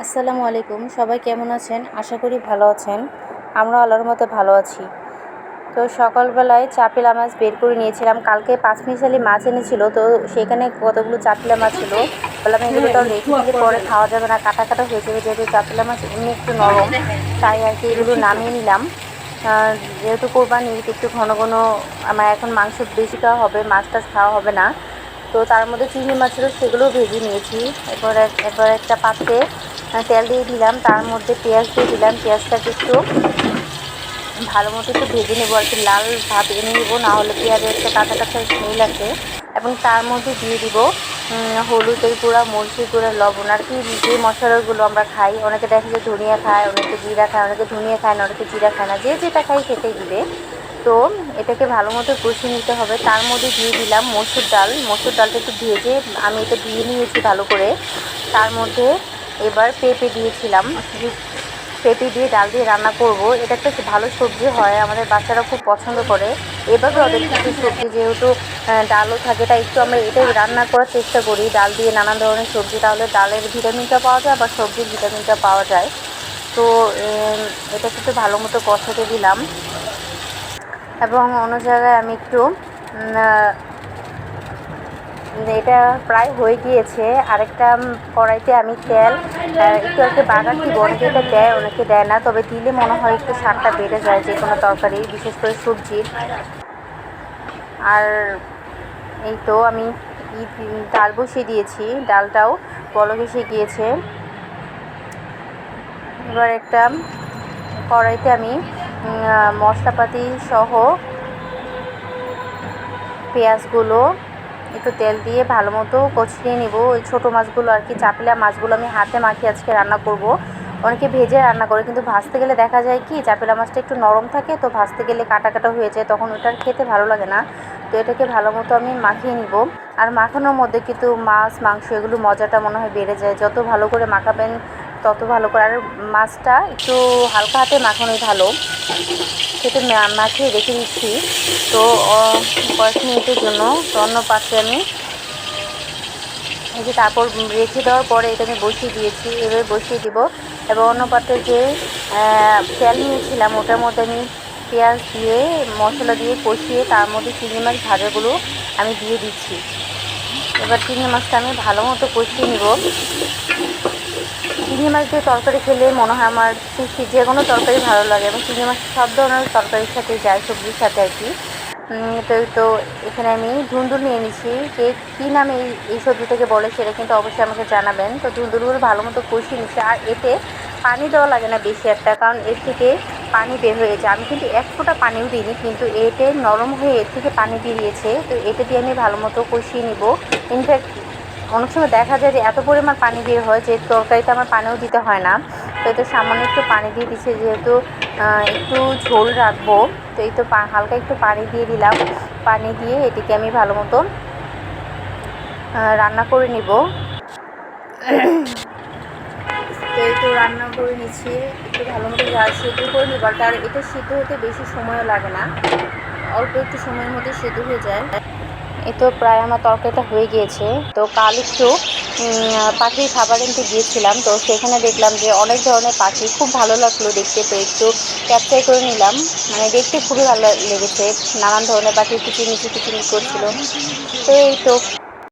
আসসালামু আলাইকুম। সবাই কেমন আছেন? আশা করি ভালো আছেন। আমরা আল্লাহর মতো ভালো আছি। তো সকালবেলায় চাপিলা মাছ বের করে নিয়েছিলাম। কালকে পাঁচ মিশালি মাছ এনেছিল। তো সেখানে কতগুলো চাপিলা মাছ ছিল? বললাম, এগুলো তো রেখে দিলে পরে খাওয়া যাবে না। কাটা কাটা হয়ে যাবে। যেহেতু চাপিলা মাছ এমনি একটু নরম, তাই আর কি এগুলো নামিয়ে নিলাম। যেহেতু কোরবানি, একটু ঘন ঘন, আমার এখন মাংস বেশি খাওয়া হবে, মাছ টাছ খাওয়া হবে না। তো তার মধ্যে চিংড়ি মাছ ছিল, সেগুলোও ভেজে নিয়েছি। এরপর এক- এরপর একটা পাত্রে তেল দিয়ে দিলাম, তার মধ্যে পেঁয়াজ দিয়ে দিলাম পেঁয়াজটাকে একটু ভালো মতো একটু ভেজে নেব আর কি, লাল ভাব এনে নেব, না হলে পেঁয়াজের একটা কাঁচা কাঁচা স্মেল আছে এবং তার মধ্যে দিয়ে দিব হলুদের গুঁড়া, মরিচের গুঁড়া, লবণ। আর কি, যে মশলাগুলো আমরা খাই, অনেকে দেখা যায় ধনিয়া খায়, অনেকে জিরা খায়, অনেকে ধনিয়া খায় না, অনেকে জিরা খায় না, যে যেটা খাই খেতে দিবে। তো এটাকে ভালো মতো কষিয়ে নিতে হবে। তার মধ্যে দিয়ে দিলাম মসুর ডাল। মসুর ডালটা একটু ভেজে আমি এটা দিয়ে নিয়েছি ভালো করে। তার মধ্যে এবার পেঁপে দিয়েছিলাম। পেঁপে দিয়ে ডাল দিয়ে রান্না করব। এটা একটা ভালো সবজি হয় আমাদের বাচ্চারা খুব পছন্দ করে। এভাবে ওদের কিছু সবজি যেহেতু ডালও থাকে তাই একটু আমরা এটাই রান্না করার চেষ্টা করি। ডাল দিয়ে নানান ধরনের সবজি তাহলে ডালের ভিটামিনটা পাওয়া যায় আবার সবজির ভিটামিনটা পাওয়া যায়। তো এম, এটা একটু ভালো মতো কষাতে দিলাম। এবং অন্য জায়গায় আমি একটু এটা প্রায় হয়ে গিয়েছে। আরেকটা কড়াইতে আমি তেল একটু একটু বাগার কি অনেকে এটা দেয় অনেকে দেয় না। তবে দিলে মনে হয় একটু স্বাদটা বেড়ে যায় যে কোনো তরকারি, বিশেষ করে সবজির আর এই তো আমি ডাল বসিয়ে দিয়েছি। ডালটাও বলক এসে গিয়েছে। এবার একটা কড়াইতে আমি মশলাপাতি সহ পেঁয়াজগুলো একটু তেল দিয়ে ভালো মতো কষিয়ে নিব। ওই ছোটো মাছগুলো আর কি, চাপিলা মাছগুলো আমি হাতে মাখিয়ে আজকে রান্না করব। অনেকে ভেজে রান্না করে, কিন্তু ভাজতে গেলে দেখা যায় কি, চাপিলা মাছটা একটু নরম থাকে, তো ভাজতে গেলে কাটা কাটা হয়ে যায়, তখন ওটার খেতে ভালো লাগে না। তো এটাকে ভালো মতো আমি মাখিয়ে নিব। আর মাখানোর মধ্যে কিন্তু মাছ, মাংস এগুলো মজাটা মনে হয় বেড়ে যায়। যত ভালো করে মাখাবেন তত ভালো করে। আর মাছটা একটু হালকা হাতে মাখানোই ভালো। সেটা মাখিয়ে রেখে দিচ্ছি। তো কয়েক মিনিটের জন্য তো অন্য পাত্রে আমি এই যে তারপর রেখে দেওয়ার পরে এটা আমি বসিয়ে দিয়েছি। এবার বসিয়ে দিব। এবং অন্য পাত্রে যে তেল নিয়েছিলাম, ওটার মধ্যে আমি পেঁয়াজ দিয়ে, মশলা দিয়ে কষিয়ে তার মধ্যে চিংড়ি মাছ ভাজাগুলো আমি দিয়ে দিচ্ছি। এবার চিংড়ি মাছটা আমি ভালো মতো কষিয়ে নিব। চিংড়ি মাছ দিয়ে তরকারি খেলে মনে হয় আমার যে কোনো তরকারি ভালো লাগে এবং চিংড়ি মাছ সব ধরনের তরকারির সাথে যায়, সবজির সাথে আর কি। তো তো এখানে আমি ধুন্দুল নিয়ে নিচ্ছি যে কী নামে এই এই সবজিটাকে বলে সেটা কিন্তু অবশ্যই আমাকে জানাবেন। তো ধুন্দুলগুলো ভালো মতো কষিয়ে নিচ্ছি আর এতে পানি দেওয়া লাগে না বেশি একটা, কারণ এর থেকে পানি বের হয়ে যায়। আমি কিন্তু এক ফোঁটা পানিও দিইনি, কিন্তু এতে নরম হয়ে এর থেকে পানি বেরিয়েছে। তো এটা দিয়ে আমি ভালো মতো কষিয়ে নিব। ইনফ্যাক্ট অনেক সময় দেখা যায় যে এত পরিমাণ পানি দিয়ে হয় যে তরকারিতে আমার পানিও দিতে হয় না। তো এতে সামান্য একটু পানি দিয়ে দিচ্ছে যেহেতু একটু ঝোল রাখব। তো এই তো হালকা একটু পানি দিয়ে দিলাম। পানি দিয়ে এটিকে আমি ভালো মতো রান্না করে নিব। তো এই তো রান্না করে নিচ্ছি। একটু ভালো মতো সেদ্ধ করে নিব, আর এটা সিদ্ধ হতে বেশি সময়ও লাগে না। অল্প একটু সময়ের মধ্যে সেদ্ধ হয়ে যায়। এই তো প্রায় আমার তরকারিটা হয়ে গিয়েছে। তো কাল একটু পাখির খাবার আনতে গিয়েছিলাম। তো সেখানে দেখলাম যে অনেক ধরনের পাখি, খুব ভালো লাগল দেখতে, তো একটু ক্যাপচার করে নিলাম। মানে দেখতে খুবই ভালো লেগেছে। নানান ধরনের পাখি কিচিমিচি কিচিমিচি করছিল। তো এই তো